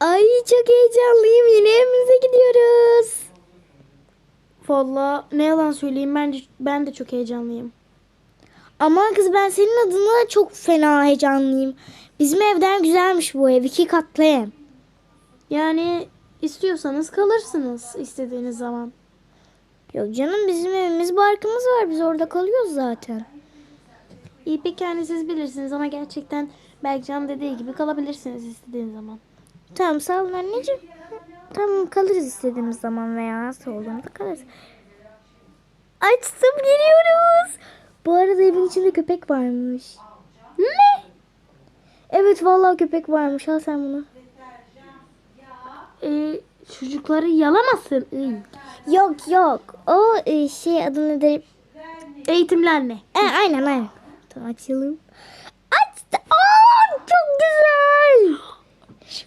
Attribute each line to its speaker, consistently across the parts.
Speaker 1: Ay çok heyecanlıyım. Yine evimize gidiyoruz.
Speaker 2: Valla ne yalan söyleyeyim bence ben de çok heyecanlıyım.
Speaker 1: Aman kız ben senin adına çok fena heyecanlıyım. Bizim evden güzelmiş bu ev. iki katlı ev.
Speaker 2: Yani istiyorsanız kalırsınız istediğiniz zaman.
Speaker 1: Yok canım bizim evimiz barkımız var. Biz orada kalıyoruz zaten.
Speaker 2: İyi peki yani siz bilirsiniz ama gerçekten Berkcan dediği gibi kalabilirsiniz istediğiniz zaman.
Speaker 1: Tamam sağ olun anneciğim. Tamam kalırız istediğimiz zaman veya nasıl olduğunda kalırız. Açtım geliyoruz. Bu arada evin içinde köpek varmış. Ne? Evet vallahi köpek varmış. Al sen bunu.
Speaker 2: Ee, çocukları yalamasın. Iy.
Speaker 1: Yok yok. O e, şey adı nedir?
Speaker 2: Eğitimli anne.
Speaker 1: E, aynen aynen. Tamam açalım. Açtı. Aa, çok güzel.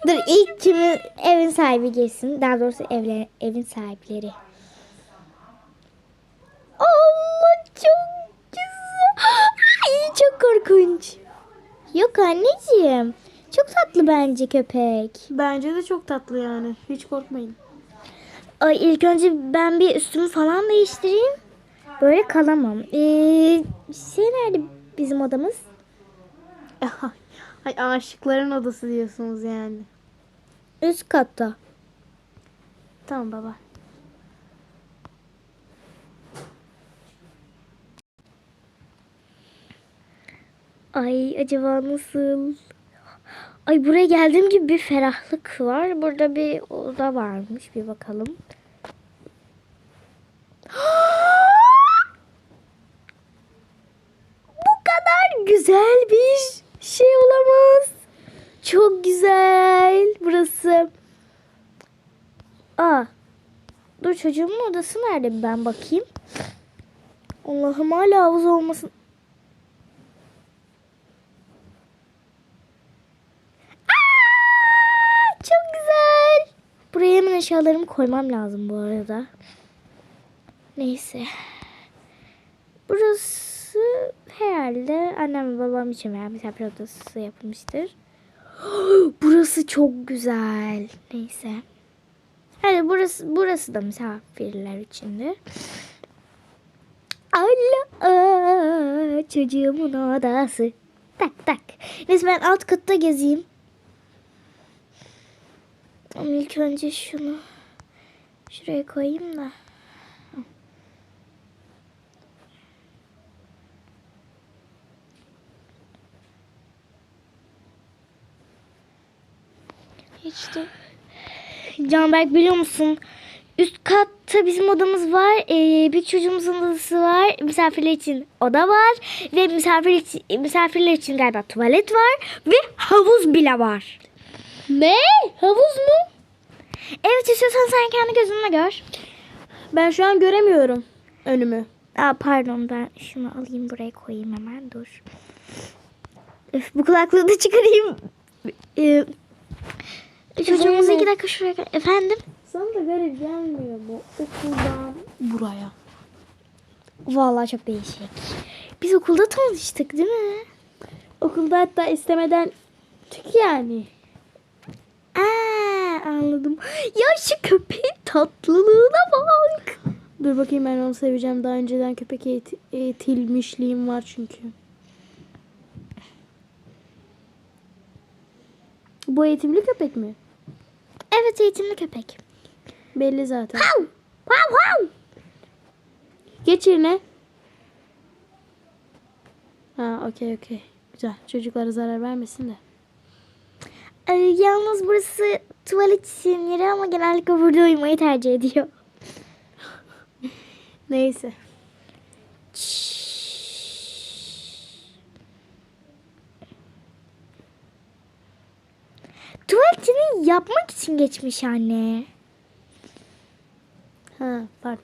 Speaker 1: Dur ilk kimin evin sahibi gelsin. Daha doğrusu evler, evin sahipleri. Allah çok güzel. Ay çok korkunç. Yok anneciğim. Çok tatlı bence köpek.
Speaker 2: Bence de çok tatlı yani. Hiç korkmayın.
Speaker 1: Ay ilk önce ben bir üstümü falan değiştireyim. Böyle kalamam. Ee, şey nerede bizim odamız?
Speaker 2: Ay aşıkların odası diyorsunuz yani.
Speaker 1: Üst katta.
Speaker 2: Tamam baba.
Speaker 1: Ay acaba nasıl? Ay buraya geldiğim gibi bir ferahlık var. Burada bir oda varmış. Bir bakalım. Bu kadar güzel bir şey olamaz. Çok güzel burası. Aa. Dur çocuğumun odası nerede ben bakayım. Allah'ım hala havuz olmasın. Aa, çok güzel. Buraya hemen eşyalarımı koymam lazım bu arada. Neyse. Burası herhalde annem ve babam için veya misafir odası yapılmıştır. Burası çok güzel. Neyse. Hadi burası burası da misafirler içindir. Allah çocuğumun odası. Tak tak. Neyse ben alt katta gezeyim. Ama ilk önce şunu şuraya koyayım da. Hiç de. Canberk biliyor musun? Üst katta bizim odamız var. Ee, bir çocuğumuzun odası var. Misafirler için oda var. Ve misafir için, misafirler için galiba tuvalet var. Ve havuz bile var.
Speaker 2: Ne? Havuz mu?
Speaker 1: Evet istiyorsan sen kendi gözünle gör.
Speaker 2: Ben şu an göremiyorum önümü.
Speaker 1: Aa, pardon ben şunu alayım buraya koyayım hemen dur. Öf, bu kulaklığı da çıkarayım. Ee, çocuğumuz
Speaker 2: Zeynep.
Speaker 1: iki dakika şuraya Efendim?
Speaker 2: Sana da garip gelmiyor mu? Okuldan buraya.
Speaker 1: Vallahi çok değişik. Biz okulda tanıştık değil mi?
Speaker 2: Okulda hatta istemeden tık yani.
Speaker 1: Aa, anladım. Ya şu köpeğin tatlılığına bak.
Speaker 2: Dur bakayım ben onu seveceğim. Daha önceden köpek eğit- eğitilmişliğim var çünkü. Bu eğitimli köpek mi?
Speaker 1: Evet eğitimli köpek.
Speaker 2: Belli zaten.
Speaker 1: Hav, hav, hav.
Speaker 2: Geç yerine. Ha okey okey. Güzel. Çocuklara zarar vermesin de.
Speaker 1: Ee, yalnız burası tuvalet için yeri ama genellikle burada uyumayı tercih ediyor.
Speaker 2: Neyse.
Speaker 1: Yapmak için geçmiş anne.
Speaker 2: Ha pardon.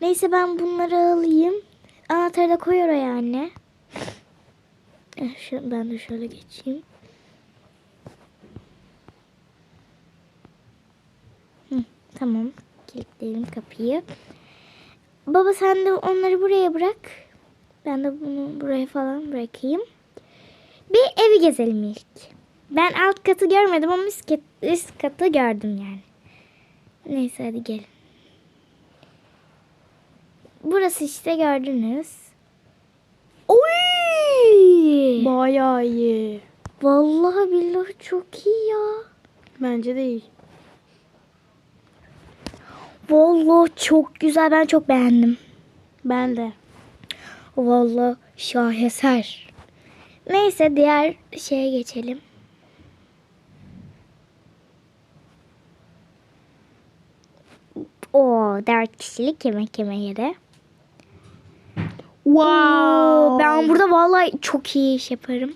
Speaker 1: Neyse ben bunları alayım. Anahtarı da koy oraya anne. Eh, Ben de şöyle geçeyim. Hı, tamam. Kilitleyelim kapıyı. Baba sen de onları buraya bırak. Ben de bunu buraya falan bırakayım. Bir evi gezelim ilk. Ben alt katı görmedim ama üst, kat, üst katı gördüm yani. Neyse hadi gelin. Burası işte gördünüz. Oy!
Speaker 2: Bayağı iyi.
Speaker 1: Vallahi billahi çok iyi ya.
Speaker 2: Bence de iyi.
Speaker 1: Vallahi çok güzel. Ben çok beğendim.
Speaker 2: Ben de.
Speaker 1: Vallahi şaheser. Neyse diğer şeye geçelim. O dört kişilik yemek yeme yeri. Oo, ben burada vallahi çok iyi iş yaparım.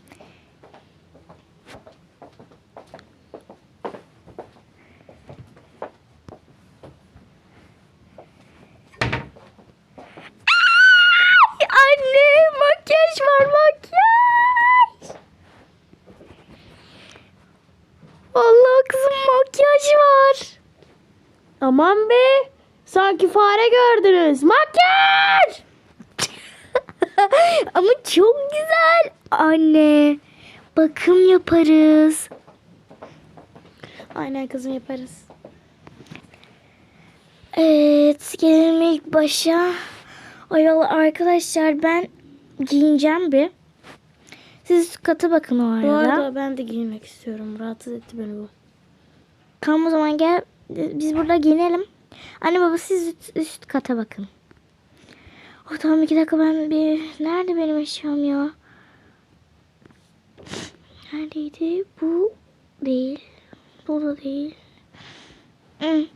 Speaker 1: Ay, Anne makyaj var makyaj. Allah kızım makyaj var.
Speaker 2: Aman be. Sanki fare gördünüz. Makyaj.
Speaker 1: Ama çok güzel. Anne bakım yaparız.
Speaker 2: Aynen kızım yaparız.
Speaker 1: Evet gelelim ilk başa. Ay Allah arkadaşlar ben giyineceğim bir. Siz üst kata bakın o
Speaker 2: Bu
Speaker 1: arada.
Speaker 2: arada ben de giyinmek istiyorum. Rahatsız etti beni bu.
Speaker 1: Tamam o zaman gel biz burada giyinelim. Anne baba siz üst, üst kata bakın. Oh tamam iki dakika ben bir... Nerede benim eşyam ya? Neredeydi? Bu değil. Bu da değil. Hı.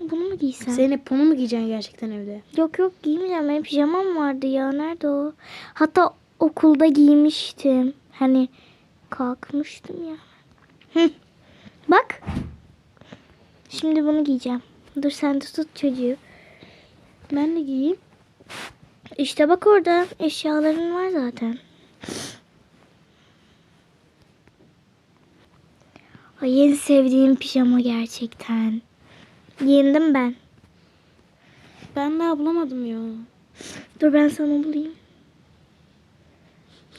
Speaker 1: Bunu mu giysem?
Speaker 2: Zeynep bunu mu giyeceksin gerçekten evde?
Speaker 1: Yok yok giymeyeceğim. Benim pijamam vardı ya. Nerede o? Hatta okulda giymiştim. Hani kalkmıştım ya. Hı. Bak. Şimdi bunu giyeceğim. Dur sen de tut çocuğu.
Speaker 2: Ben de giyeyim.
Speaker 1: İşte bak orada eşyaların var zaten. Ay en sevdiğim pijama gerçekten. Giyindim ben.
Speaker 2: Ben daha bulamadım ya.
Speaker 1: Dur ben sana bulayım.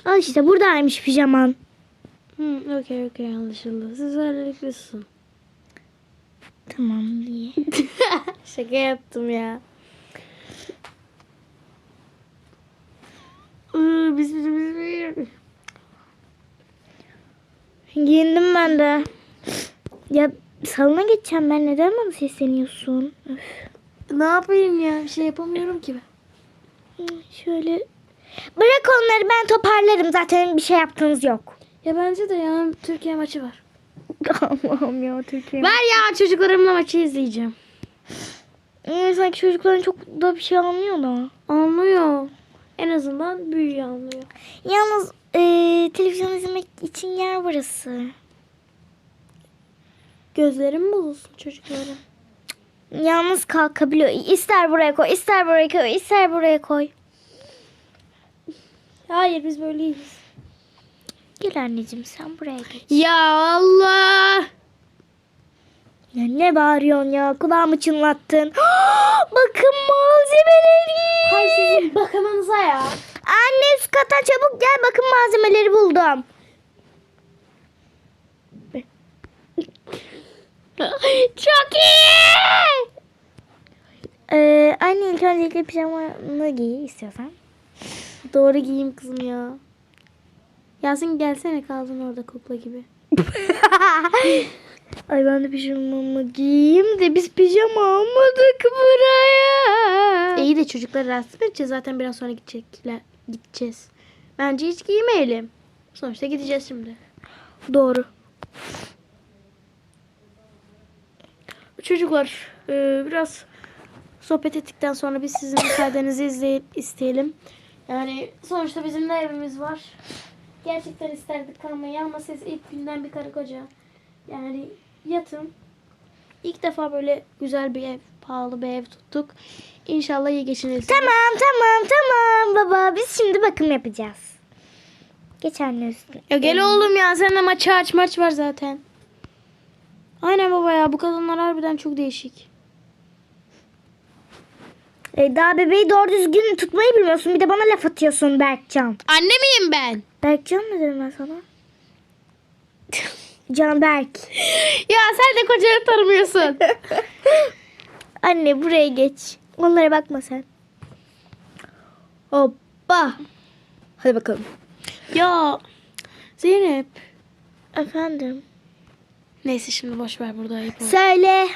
Speaker 1: Al işte buradaymış pijaman.
Speaker 2: Hı, okey okey anlaşıldı. Siz özelliklisin.
Speaker 1: Tamam diye.
Speaker 2: Şaka yaptım ya. Iı, Biz biz biz.
Speaker 1: Giyindim ben de. Ya salona geçeceğim ben. Neden bana sesleniyorsun? Öf.
Speaker 2: Ne yapayım ya? Bir şey yapamıyorum ki ben.
Speaker 1: Şöyle. Bırak onları ben toparlarım. Zaten bir şey yaptığınız yok.
Speaker 2: Ya bence de ya Türkiye maçı var.
Speaker 1: Allah'ım ya Türkiye.
Speaker 2: Ver ya çocuklarımla maçı izleyeceğim.
Speaker 1: Ee, sanki çocukların çok da bir şey anlıyor da.
Speaker 2: Anlıyor. En azından büyüğü anlıyor.
Speaker 1: Yalnız e, televizyon izlemek için yer burası.
Speaker 2: Gözlerim bozulsun çocukların.
Speaker 1: Yalnız kalkabiliyor. İster buraya koy, ister buraya koy, ister buraya koy.
Speaker 2: Hayır biz böyleyiz.
Speaker 1: Gel anneciğim sen buraya geç.
Speaker 2: Ya Allah.
Speaker 1: Ya ne bağırıyorsun ya? Kulağımı çınlattın. Bakın malzemeleri.
Speaker 2: Hay sizin bakımınıza ya.
Speaker 1: Anne üst kata çabuk gel bakın malzemeleri buldum.
Speaker 2: Çok iyi.
Speaker 1: Ee, anne ilk öncelikle pijamanı giy istiyorsan.
Speaker 2: Doğru giyeyim kızım ya. Yasin gelsene kaldın orada kukla gibi.
Speaker 1: Ay ben de pijamamı giyeyim de biz pijama almadık buraya.
Speaker 2: İyi de çocukları rahatsız edeceğiz. Zaten biraz sonra gidecekler. Gideceğiz. Bence hiç giymeyelim. Sonuçta gideceğiz şimdi.
Speaker 1: Doğru.
Speaker 2: Çocuklar e, biraz sohbet ettikten sonra biz sizin müsaadenizi izley- isteyelim. Yani sonuçta bizim de evimiz var. Gerçekten isterdik kalmayı ama siz ilk günden bir karı koca. Yani yatın. İlk defa böyle güzel bir ev, pahalı bir ev tuttuk. İnşallah iyi geçinirsiniz.
Speaker 1: Tamam tamam tamam baba biz şimdi bakım yapacağız. Geç anne üstüne.
Speaker 2: Ya gel oğlum ya sen de maçı aç maç var zaten. Aynen baba ya bu kadınlar harbiden çok değişik.
Speaker 1: E, daha bebeği doğru düzgün tutmayı bilmiyorsun. Bir de bana laf atıyorsun Berkcan.
Speaker 2: Anne miyim ben?
Speaker 1: Berkcan mı dedim ben sana? Canberk.
Speaker 2: Ya sen de kocanı tanımıyorsun.
Speaker 1: Anne buraya geç. Onlara bakma sen. Hoppa. Hadi bakalım.
Speaker 2: ya Zeynep.
Speaker 1: Efendim.
Speaker 2: Neyse şimdi boş ver burada ayıp oldu.
Speaker 1: Söyle.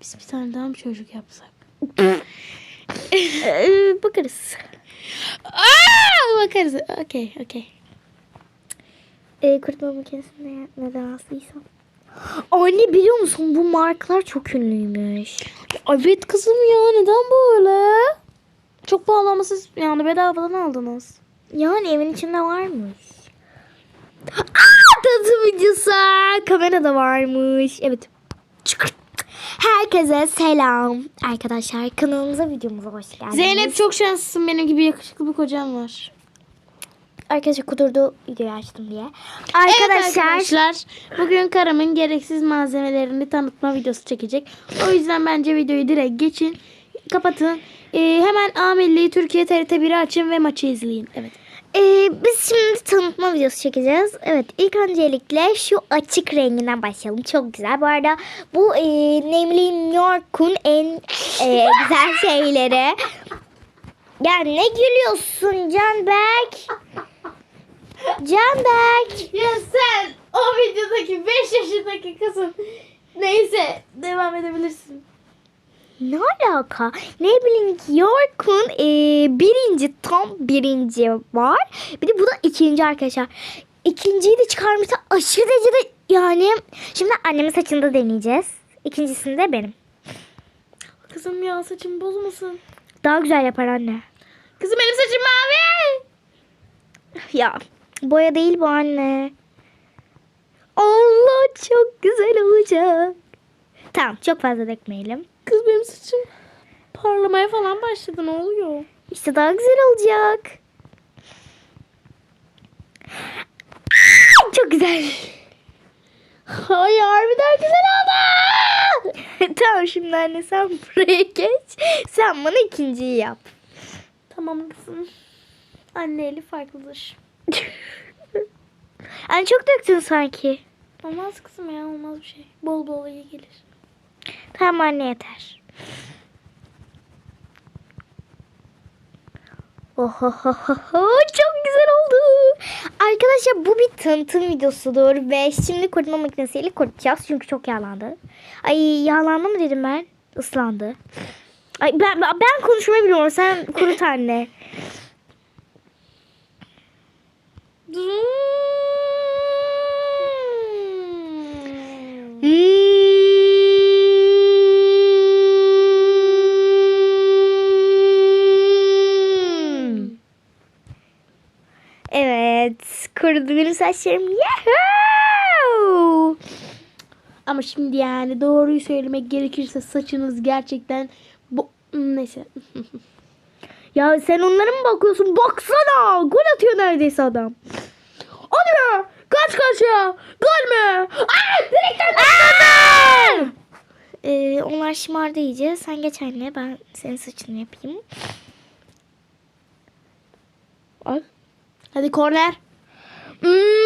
Speaker 2: Biz bir tane daha mı çocuk yapsak?
Speaker 1: Ee, bakarız.
Speaker 2: Aa, bakarız. Okey okey.
Speaker 1: Ee, kurutma makinesinde neden astıysam. Anne biliyor musun bu markalar çok ünlüymüş.
Speaker 2: Evet kızım ya neden böyle? Çok pahalı ama siz yani bedavadan aldınız.
Speaker 1: Yani evin içinde varmış. Aa, tanıtım videosu. Kamerada varmış. Evet. Çıkır. Herkese selam. Arkadaşlar kanalımıza videomuza hoş geldiniz.
Speaker 2: Zeynep çok şanslısın benim gibi yakışıklı bir kocam var.
Speaker 1: Arkadaşlar kudurdu videoyu açtım diye.
Speaker 2: Arkadaşlar,
Speaker 1: Arkadaşlar.
Speaker 2: arkadaşlar bugün karımın gereksiz malzemelerini tanıtma videosu çekecek. O yüzden bence videoyu direkt geçin. Kapatın. Ee, hemen A Milli Türkiye TRT 1'i açın ve maçı izleyin. Evet.
Speaker 1: Ee, biz şimdi tanıtma videosu çekeceğiz. Evet ilk öncelikle şu açık renginden başlayalım. Çok güzel. Bu arada bu e, namely New York'un en e, güzel şeyleri. Ya ne gülüyorsun Canberk? Canberk.
Speaker 2: Ya sen o videodaki 5 yaşındaki kızın neyse devam edebilirsin.
Speaker 1: Ne alaka? Ne bileyim York'un e, birinci tam birinci var. Bir de bu da ikinci arkadaşlar. İkinciyi de çıkarmışlar aşırı derecede yani. Şimdi annemin saçını da deneyeceğiz. İkincisini de benim.
Speaker 2: Kızım ya saçımı bozmasın.
Speaker 1: Daha güzel yapar anne.
Speaker 2: Kızım benim saçım mavi.
Speaker 1: Ya boya değil bu anne. Allah çok güzel olacak. Tamam çok fazla dökmeyelim.
Speaker 2: Kız benim saçım parlamaya falan başladı ne oluyor?
Speaker 1: İşte daha güzel olacak. Çok güzel.
Speaker 2: Ay harbiden güzel oldu.
Speaker 1: tamam şimdi anne sen buraya geç. Sen bana ikinciyi yap.
Speaker 2: Tamam kızım. Anne eli farklıdır.
Speaker 1: Anne çok döktün sanki.
Speaker 2: Olmaz kızım ya olmaz bir şey. Bol bol iyi gelir.
Speaker 1: Tamam anne yeter. Ohohoho, çok güzel oldu. Arkadaşlar bu bir tanıtım videosudur ve şimdi kurutma makinesiyle kurutacağız çünkü çok yağlandı. Ay yağlandı mı dedim ben? Islandı. Ay ben ben konuşmayı biliyorum. Sen kurut anne. Hmm. Kurudu benim saçlarım. Yahoo!
Speaker 2: Ama şimdi yani doğruyu söylemek gerekirse saçınız gerçekten bu neyse.
Speaker 1: Ya sen onlara mı bakıyorsun? Baksana. Gol atıyor neredeyse adam.
Speaker 2: Hadi be! Kaç kaç ya? Gol mü? Aa! Direkten
Speaker 1: Aa! Ee, onlar şımardı iyice. Sen geç anne. Ben senin saçını yapayım.
Speaker 2: Al. Hadi korner.
Speaker 1: Evet.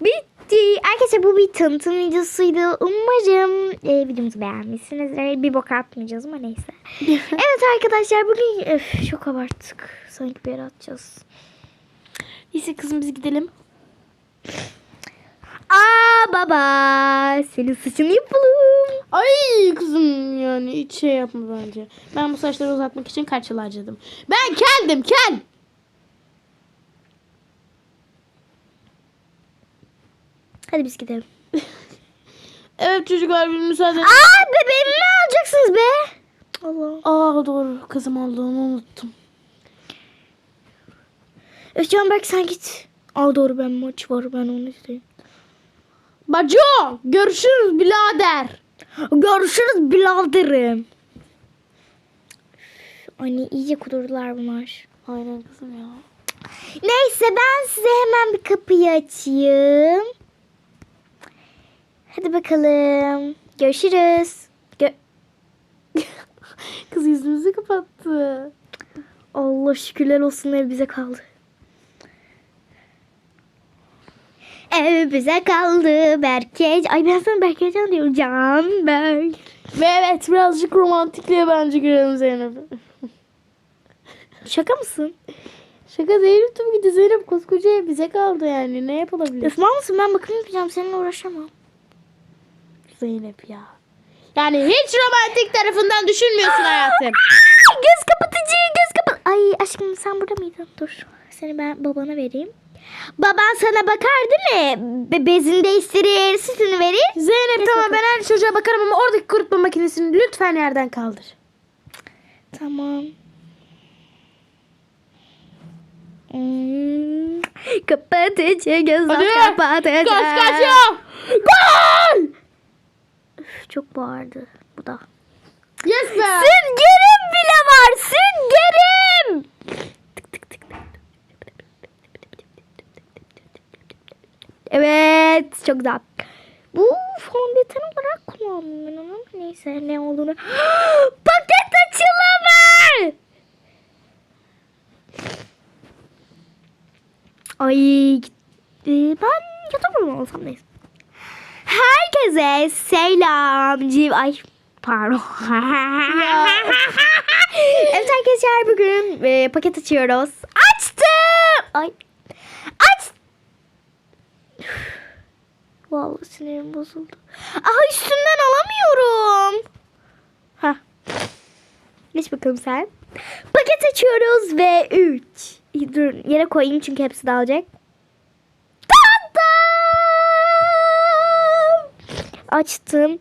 Speaker 1: Bitti. Arkadaşlar bu bir tanıtım videosuydu. Umarım e, videomuzu beğenmişsinizdir. Bir bok atmayacağız ama neyse. evet arkadaşlar bugün öf, çok abarttık. Sanki bir yere atacağız.
Speaker 2: Neyse kızım biz gidelim.
Speaker 1: Baba. Senin saçını yapalım.
Speaker 2: Ay kızım yani hiç şey yapma bence. Ben bu saçları uzatmak için kaç yıl harcadım. Ben kendim kel.
Speaker 1: Hadi biz gidelim.
Speaker 2: Evet çocuklar bir müsaade.
Speaker 1: Aa bebeğimi mi alacaksınız be? Allah.
Speaker 2: Aa doğru kızım olduğunu unuttum.
Speaker 1: Özcan Berk sen git. Aa doğru ben maç var ben onu izleyeyim.
Speaker 2: Bacı görüşürüz birader.
Speaker 1: Görüşürüz biraderim. Anne iyice kudurdular bunlar.
Speaker 2: Aynen kızım ya.
Speaker 1: Neyse ben size hemen bir kapıyı açayım. Hadi bakalım. Görüşürüz. Gö-
Speaker 2: Kız yüzümüzü kapattı.
Speaker 1: Allah şükürler olsun ev bize kaldı. Ev bize kaldı Berke. Ay ben sana Berkecan diyorum. Can Berk.
Speaker 2: Ve evet birazcık romantikliğe bence girelim Zeynep.
Speaker 1: Şaka mısın?
Speaker 2: Şaka Zeynep tabii ki de Zeynep koskoca ev bize kaldı yani. Ne yapılabilir?
Speaker 1: Mal mısın? Ben bakım yapacağım. Seninle uğraşamam.
Speaker 2: Zeynep ya. Yani hiç romantik tarafından düşünmüyorsun hayatım.
Speaker 1: göz kapatıcı göz kapat. Ay aşkım sen burada mıydın? Dur. Seni ben babana vereyim. Baban sana bakar değil mi? Be- bezini değiştirir, sütünü verir.
Speaker 2: Zeynep
Speaker 1: Geç
Speaker 2: tamam ben her çocuğa bakarım ama oradaki kurutma makinesini lütfen yerden kaldır.
Speaker 1: Tamam. Hmm. Kapatıcı göz
Speaker 2: Hadi.
Speaker 1: kapatıcı.
Speaker 2: Kaç kaç ya. Gol!
Speaker 1: Üf, Çok bağırdı bu da.
Speaker 2: Yes be.
Speaker 1: Süngerim bile var süngerim. Evet çok güzel. Bu fondöten olarak kullandım ben onu. Neyse ne olduğunu. Paket açılımı. Ay gitti. Ben YouTuber mı olsam neyse. Herkese selam. Civ- Ay pardon. evet arkadaşlar bugün e, paket açıyoruz. Açtım. Ay. Aç. Vallahi sinirim bozuldu. Aha üstünden alamıyorum. Ha. Geç bakalım sen. Paket açıyoruz ve 3. Dur yere koyayım çünkü hepsi dağılacak. Açtım.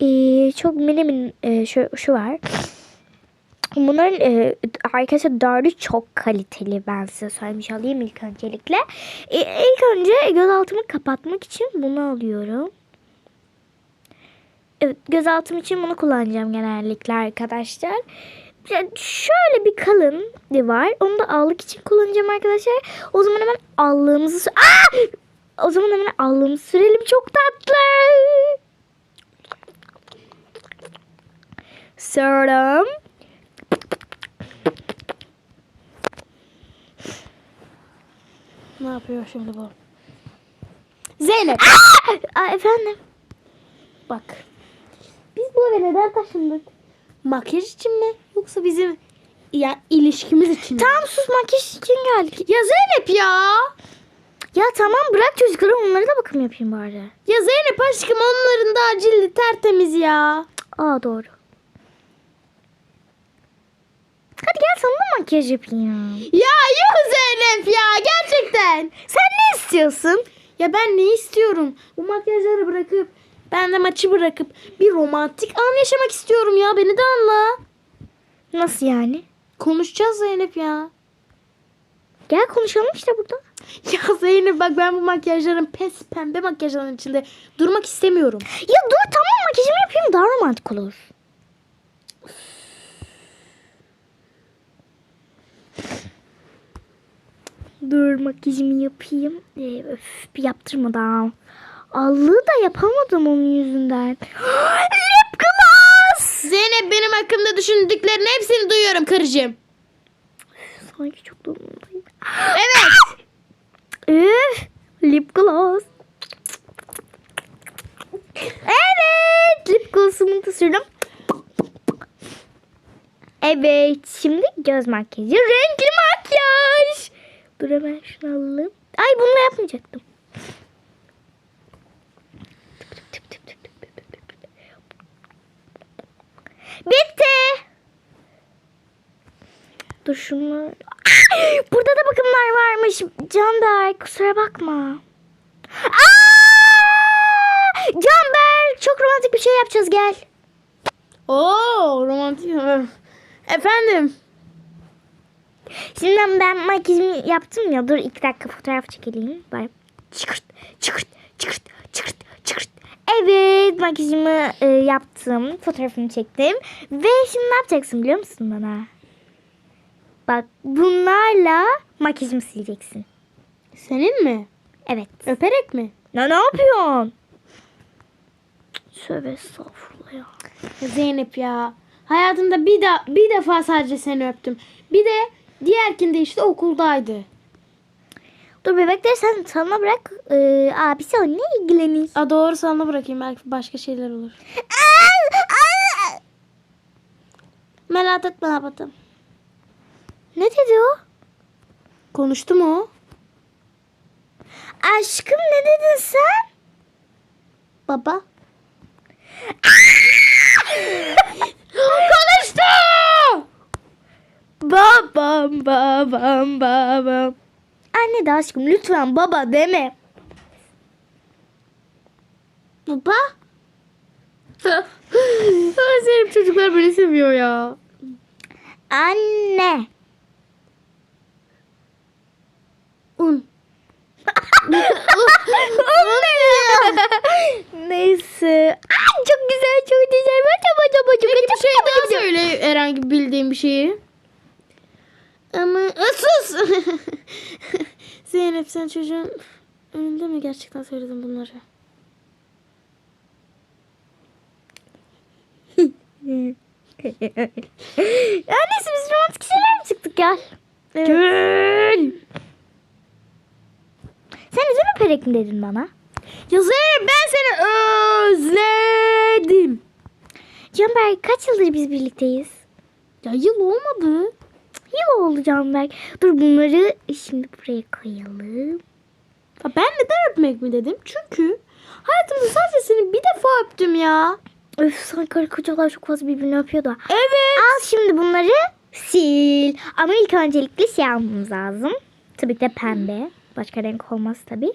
Speaker 1: Ee, çok mini mini e, şu, şu var. Bunların e, arkadaşlar dördü çok kaliteli ben size söylemiş olayım ilk öncelikle. E, ilk önce gözaltımı kapatmak için bunu alıyorum. Evet gözaltım için bunu kullanacağım genellikle arkadaşlar. Yani şöyle bir kalın var. Onu da allık için kullanacağım arkadaşlar. O zaman hemen allığımızı... Aa! O zaman hemen allığımızı sürelim. Çok tatlı. Sürdüm.
Speaker 2: Yapıyor şimdi bu? Zeynep
Speaker 1: Aa, efendim.
Speaker 2: bak. Biz bu eve neden taşındık? Makyaj için mi? Yoksa bizim ya ilişkimiz için mi?
Speaker 1: Tamam sus makyaj için geldik.
Speaker 2: Ya Zeynep ya.
Speaker 1: Ya tamam bırak çocukları onlara da bakım yapayım bari.
Speaker 2: Ya Zeynep aşkım onların daha cildi tertemiz ya.
Speaker 1: Aa doğru. Hadi gel sana da makyaj yapayım.
Speaker 2: Ya yuh Zeynep ya gerçekten.
Speaker 1: Sen ne istiyorsun?
Speaker 2: Ya ben ne istiyorum? Bu makyajları bırakıp ben de maçı bırakıp bir romantik an yaşamak istiyorum ya. Beni de anla.
Speaker 1: Nasıl yani?
Speaker 2: Konuşacağız Zeynep ya.
Speaker 1: Gel konuşalım işte burada.
Speaker 2: Ya Zeynep bak ben bu makyajların pes pembe makyajların içinde durmak istemiyorum.
Speaker 1: Ya dur tamam makyajımı yapayım daha romantik olur. Dur makyajımı yapayım. Ee, öf, bir yaptırmadan. Allığı da yapamadım onun yüzünden. Lip gloss!
Speaker 2: Zeynep benim hakkımda düşündüklerin hepsini duyuyorum karıcığım.
Speaker 1: Sanki çok durumundayım.
Speaker 2: Evet.
Speaker 1: Üf, lip gloss. Evet, lip gloss'umu da sürdüm. Evet, şimdi göz makyajı, renkli makyaj. Dur hemen şunu alalım. Ay bununla yapmayacaktım. Bitti. Dur şunu. Burada da bakımlar varmış. Canberk kusura bakma. Aa! Canberk çok romantik bir şey yapacağız gel.
Speaker 2: Oo romantik. Efendim.
Speaker 1: Şimdi ben makyajımı yaptım ya. Dur iki dakika fotoğraf çekelim. Bak. Çıkırt, çıkırt, çıkırt, çıkırt, çıkırt. Evet makyajımı e, yaptım. Fotoğrafını çektim. Ve şimdi ne yapacaksın biliyor musun bana? Bak bunlarla makyajımı sileceksin.
Speaker 2: Senin mi?
Speaker 1: Evet.
Speaker 2: Öperek mi?
Speaker 1: Ne, ne yapıyorsun? Tövbe estağfurullah ya.
Speaker 2: Zeynep ya. Hayatımda bir de bir defa sadece seni öptüm. Bir de diğerkinde işte okuldaydı.
Speaker 1: Dur bebekleri sen sana bırak. Ee, abisi onunla ilgilenir.
Speaker 2: A doğru sana bırakayım belki başka şeyler olur. Merak etme abatım.
Speaker 1: Ne dedi o?
Speaker 2: Konuştu mu o?
Speaker 1: Aşkım ne dedin sen?
Speaker 2: Baba. Konuştu!
Speaker 1: Babam babam babam. Anne de aşkım lütfen baba deme.
Speaker 2: Baba. Zeynep çocuklar beni seviyor ya.
Speaker 1: Anne.
Speaker 2: Un.
Speaker 1: Neyse. Ay, çok güzel çok güzel. Bacı bacı bacı
Speaker 2: Peki bir şey daha söyle herhangi bildiğin bir şeyi. Ama sus. Zeynep sen çocuğun önünde mi gerçekten söyledin bunları?
Speaker 1: ya neyse biz romantik şeyler mi çıktık ya?
Speaker 2: Evet.
Speaker 1: Gül. Sen üzülme perek mi dedin bana?
Speaker 2: Ya Zeynep ben seni özledim.
Speaker 1: Canberk kaç yıldır biz birlikteyiz?
Speaker 2: Ya yıl olmadı.
Speaker 1: Yıl oldu Canberk. Dur bunları şimdi buraya koyalım.
Speaker 2: Ya ben neden öpmek mi dedim? Çünkü hayatımda sadece seni bir defa öptüm ya.
Speaker 1: Öf sanki karı kocalar çok fazla birbirini öpüyor da.
Speaker 2: Evet.
Speaker 1: Al şimdi bunları sil. Ama ilk öncelikle şey almamız lazım. Tabii ki de pembe. Başka renk olmaz tabii.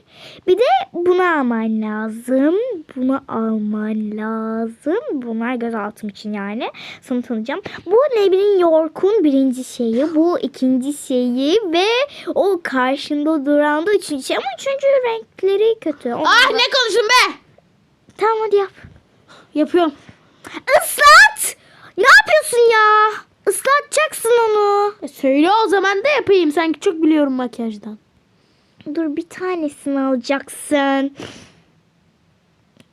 Speaker 1: Bir de bunu alman lazım. Bunu alman lazım. Bunlar gözaltım için yani. Sana tanıyacağım. Bu Nebrin York'un birinci şeyi. Bu ikinci şeyi. Ve o karşında duran da üçüncü şey. Ama üçüncü renkleri kötü. Onlar
Speaker 2: Ah
Speaker 1: da-
Speaker 2: ne konuştun be?
Speaker 1: Tamam hadi yap.
Speaker 2: Yapıyorum.
Speaker 1: Islat! Ne yapıyorsun ya? Islatacaksın onu.
Speaker 2: E söyle o zaman da yapayım. Sanki çok biliyorum makyajdan.
Speaker 1: Dur bir tanesini alacaksın.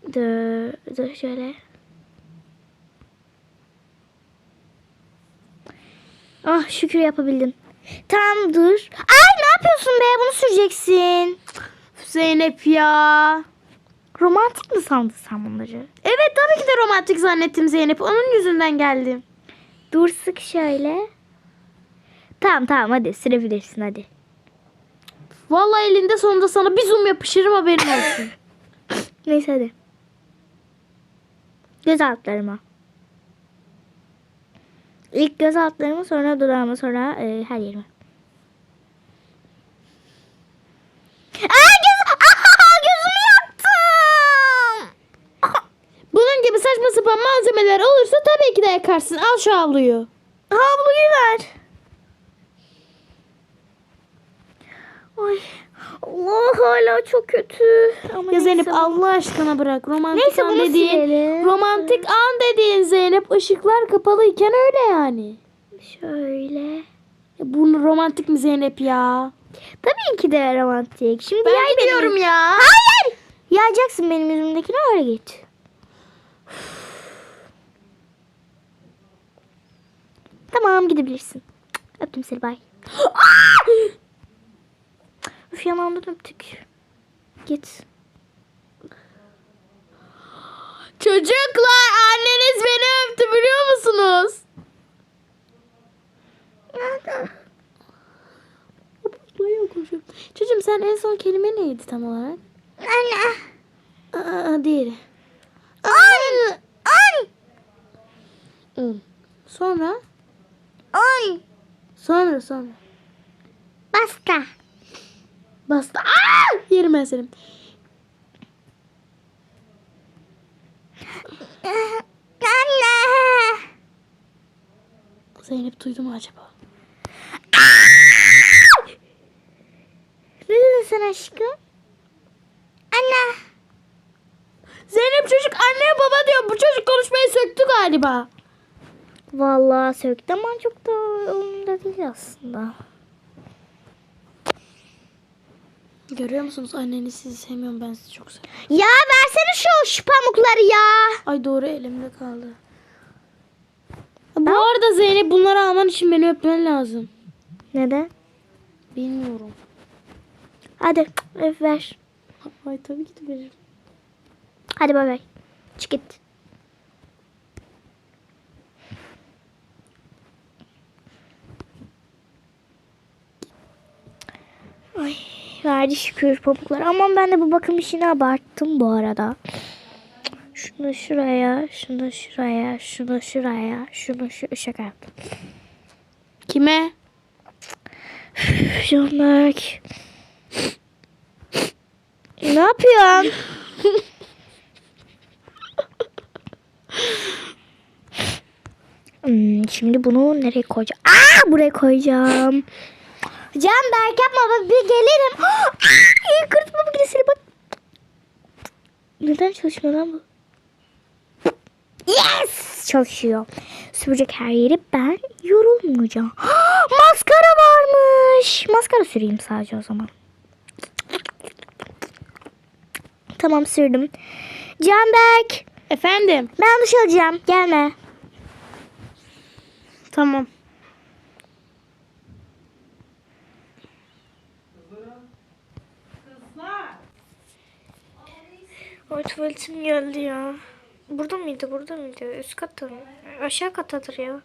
Speaker 1: Dur, dur şöyle. Ah şükür yapabildim. Tamam dur. Ay ne yapıyorsun be? Bunu süreceksin.
Speaker 2: Zeynep ya.
Speaker 1: Romantik mi sandın sen bunları?
Speaker 2: Evet tabii ki de romantik zannettim Zeynep. Onun yüzünden geldim.
Speaker 1: Dur sık şöyle. Tamam tamam hadi sürebilirsin hadi.
Speaker 2: Vallahi elinde sonunda sana bir zoom yapışırım haberin olsun.
Speaker 1: Neyse hadi. Göz altlarıma. İlk göz altlarıma sonra dudağıma sonra e, her yerime. Aa göz Aha, gözümü yaktım.
Speaker 2: Bunun gibi saçma sapan malzemeler olursa tabii ki de yakarsın. Al şu havluyu.
Speaker 1: Havluyu ver. Ay Allah hala çok kötü. Ama
Speaker 2: Ya Zeynep
Speaker 1: neyse.
Speaker 2: Allah aşkına bırak. Romantik
Speaker 1: Neyse,
Speaker 2: an dediğin,
Speaker 1: silelim.
Speaker 2: romantik an dediğin Zeynep ışıklar kapalıyken öyle yani.
Speaker 1: Şöyle.
Speaker 2: Ya bunu romantik mi Zeynep ya?
Speaker 1: Tabii ki de romantik. Şimdi
Speaker 2: Ben
Speaker 1: yay benim-
Speaker 2: gidiyorum ya.
Speaker 1: Hayır. Yayacaksın benim yüzümdekini öyle git. Tamam gidebilirsin. Öptüm seni bay. Üf yanağımdan öptük. Git.
Speaker 2: Çocuklar anneniz beni öptü biliyor musunuz? Çocuğum sen en son kelime neydi tam olarak?
Speaker 1: Anne.
Speaker 2: Aa, değil.
Speaker 1: Ay. Ay.
Speaker 2: Hı. Sonra?
Speaker 1: Ay.
Speaker 2: Sonra sonra.
Speaker 1: Basta.
Speaker 2: Bastı. Aa! Yerim ben seni.
Speaker 1: Anne.
Speaker 2: Zeynep duydu mu acaba?
Speaker 1: Ne dedin sen aşkım? Anne.
Speaker 2: Zeynep çocuk anne baba diyor. Bu çocuk konuşmayı söktü galiba.
Speaker 1: Vallahi söktü ama çok da umurumda değil aslında.
Speaker 2: Görüyor musunuz? Anneniz sizi sevmiyorum ben sizi çok seviyorum.
Speaker 1: Ya versene şu, şu pamukları ya.
Speaker 2: Ay doğru elimde kaldı. Bu arada Zeynep bunları alman için beni öpmen lazım.
Speaker 1: Neden?
Speaker 2: Bilmiyorum.
Speaker 1: Hadi öf ver.
Speaker 2: Ay tabii ki de veririm.
Speaker 1: Hadi bay bay. Çık git. Ay verdi şükür pamuklar. Aman ben de bu bakım işini abarttım bu arada. Şunu şuraya, şunu şuraya, şunu şuraya, şunu şu şaka.
Speaker 2: Kime?
Speaker 1: Canberk. Ne yapıyorsun? Hmm, şimdi bunu nereye koyacağım? Aa, buraya koyacağım. Canberk yapma bak bir gelirim. Aa, kırıtma makinesini bak. Neden çalışmıyor lan bu? Yes! Çalışıyor. Sürecek her yeri ben yorulmayacağım. Maskara varmış. Maskara süreyim sadece o zaman. Tamam sürdüm. Canberk
Speaker 2: Efendim.
Speaker 1: ben duş alacağım. Gelme.
Speaker 2: Tamam.
Speaker 1: Ay tuvaletim geldi ya. Burada mıydı? Burada mıydı? Üst katta mı? Aşağı kattadır ya.